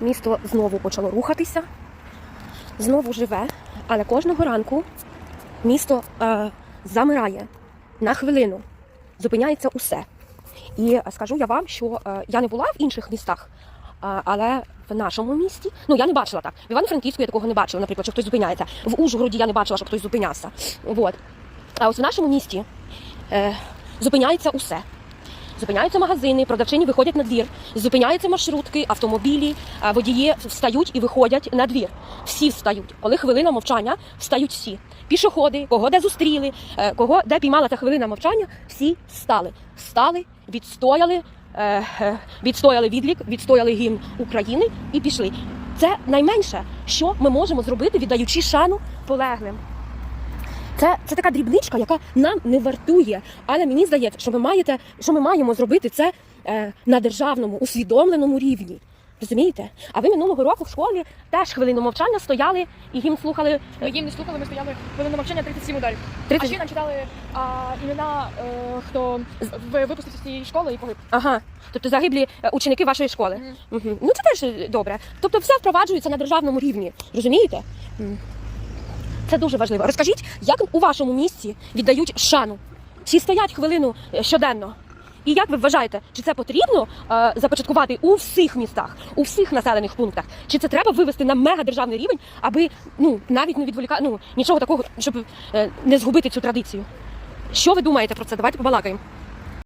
Місто знову почало рухатися, знову живе, але кожного ранку місто е, замирає на хвилину, зупиняється усе. І скажу я вам, що е, я не була в інших містах, е, але в нашому місті, ну я не бачила так. В Івано-Франківську я такого не бачила, наприклад, що хтось зупиняється. В Ужгороді я не бачила, щоб хтось зупинявся. От. А ось в нашому місті е, зупиняється усе. Зупиняються магазини, продавчині виходять на двір, зупиняються маршрутки, автомобілі, водії встають і виходять на двір. Всі встають. Коли хвилина мовчання, встають всі. Пішоходи, кого де зустріли, е, кого де піймала та хвилина мовчання, всі встали. Встали, відстояли, е, е, відстояли відлік, відстояли гімн України і пішли. Це найменше, що ми можемо зробити, віддаючи шану полеглим. Це, це така дрібничка, яка нам не вартує. Але мені здається, що ми маєте, що ми маємо зробити це е, на державному усвідомленому рівні. Розумієте? А ви минулого року в школі теж хвилину мовчання стояли і їм слухали Ми їм не слухали, ми стояли хвилину мовчання 37 ударів. 30... А ще нам читали а, імена, е, хто випустився з цієї школи і погиб. Ага. Тобто загиблі е, ученики вашої школи. Мгм. Угу. Ну це теж е, добре. Тобто все впроваджується на державному рівні. Розумієте? М. Це дуже важливо. Розкажіть, як у вашому місті віддають шану? Чи стоять хвилину е, щоденно? І як ви вважаєте, чи це потрібно е, започаткувати у всіх містах, у всіх населених пунктах? Чи це треба вивести на мегадержавний рівень, аби ну навіть не відволікати ну, нічого такого, щоб е, не згубити цю традицію? Що ви думаєте про це? Давайте побалакаємо.